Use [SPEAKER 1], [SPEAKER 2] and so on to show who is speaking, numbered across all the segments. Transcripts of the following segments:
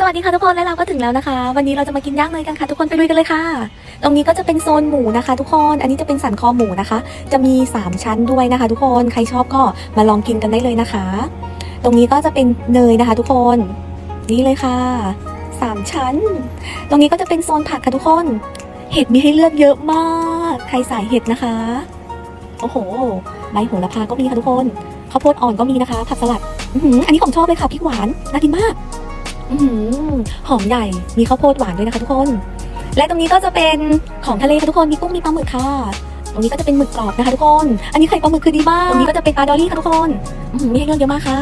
[SPEAKER 1] สวัสดีค่ะทุกคนและเราก็ถึงแล้วนะคะ วันนี้เราจะมากินย่างเนยกันค่ะ ทุกคนไปลุยกันเลยค่ะ ตรงนี้ก็จะเป็นโซนหมูนะคะ ทุกคนอันนี้จะเป็นสันคอหมูนะคะ จะมี 3 ชั้นด้วยนะคะ ทุกคนใครชอบก็มาลองกินกันได้เลยนะคะ ตรงนี้ก็จะเป็นเนยนะคะ ทุกคนนี่เลยค่ะ 3 ชั้น ตรงนี้ก็จะเป็นโซนผักค่ะทุกคน เห็ดมีให้เลือกเยอะมากใครสายเห็ดนะคะโอ้โหใบโหระพาก็มีค่ะทุกคนข้าวโพดอ่อนก็มีนะคะ ผักสลัดอันนี้ของชอบเลยค่ะพริกหวานน่ากินมาก อื้อหือหอมใหญ่ มีข้าวโพดหวานด้วยนะคะทุกคน และตรงนี้ก็จะเป็นของทะเลค่ะทุกคน มีกุ้ง มีปลาหมึกค่ะ ตรงนี้ก็จะเป็นหมึกกรอบนะคะทุกคน อันนี้ไข่ปลาหมึกคือดีมาก ตรงนี้ก็จะเป็นปลาดอลลี่ค่ะทุกคนอื้อหือมีให้เลือกเยอะมากค่ะ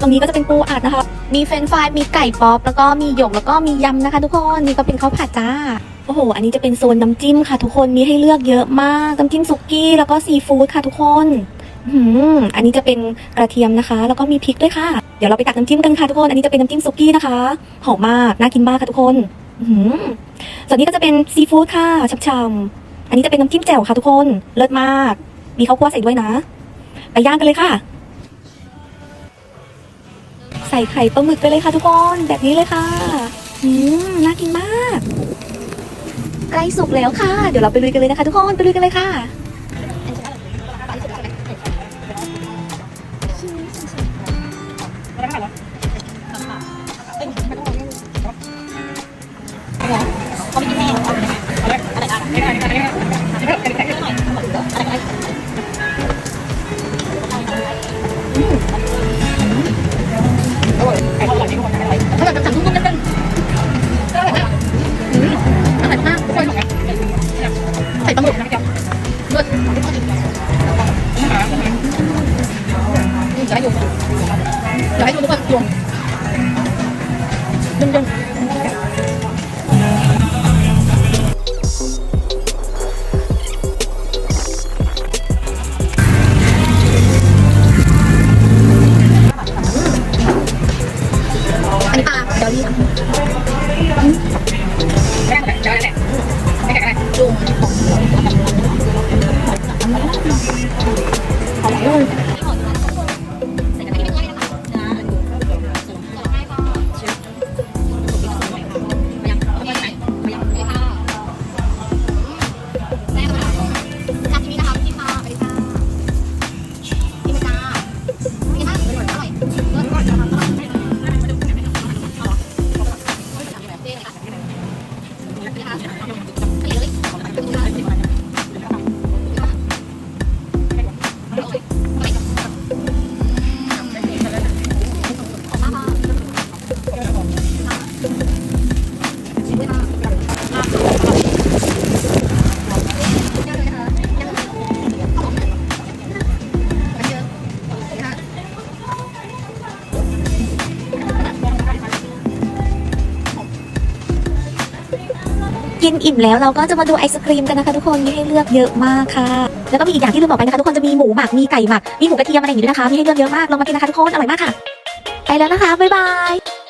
[SPEAKER 1] ตรงนี้ก็จะเป็นปูอัดนะคะ มีเฟรนช์ฟรายมีไก่ป๊อป แล้วก็มีหยก แล้วก็มียำนะคะทุกคน นี่ก็เป็นข้าวผัดจ้า โอ้โห อันนี้จะเป็นโซนน้ำจิ้มค่ะ ทุกคน มีให้เลือกเยอะมาก น้ำจิ้มสุกี้ แล้วก็ซีฟู้ดค่ะทุกคน อื้อหืออันนี้จะเป็นกระเทียมนะคะ แล้วก็มีพริกด้วยค่ะ เดี๋ยวเราไปตักน้ำจิ้มกันค่ะทุกคน อันนี้จะเป็นน้ำจิ้มสุกี้นะคะ หอมมาก น่ากินมากค่ะทุกคนอืส่วนนี้ก็จะเป็นซีฟู้ดค่ะช่ำๆอันนี้จะเป็นน้ำจิ้มแจ่วค่ะทุกคน เลิศมาก มีข้าวคั่วใส่ด้วยนะ ไปย่างกันเลยค่ะ ใส่ไข่ปลาหมึกไปเลยค่ะทุกคน แบบนี้เลยค่ะ อืม น่ากินมาก ใกล้สุกแล้วค่ะ เดี๋ยวเราไปลุยกันเลยนะคะทุกคน ไปลุยกันเลยค่ะ
[SPEAKER 2] ลือดอืมจะให้ดูจะให้ดูทุกคนรวมดึง
[SPEAKER 1] กินอิ่มแล้วเราก็จะมาดูไอศครีมกันนะคะทุกคนมีให้เลือกเยอะมากค่ะ แล้วก็มีอีกอย่างที่ลืมบอกไปนะคะทุกคนจะมีหมูหมักมีไก่หมักมีหมูกระเทียมอะไรอย่างนี้ด้วยนะคะมีให้เลือกเยอะมากลองมากินนะคะทุกคนอร่อยมากค่ะ ไปแล้วนะคะบ๊ายบาย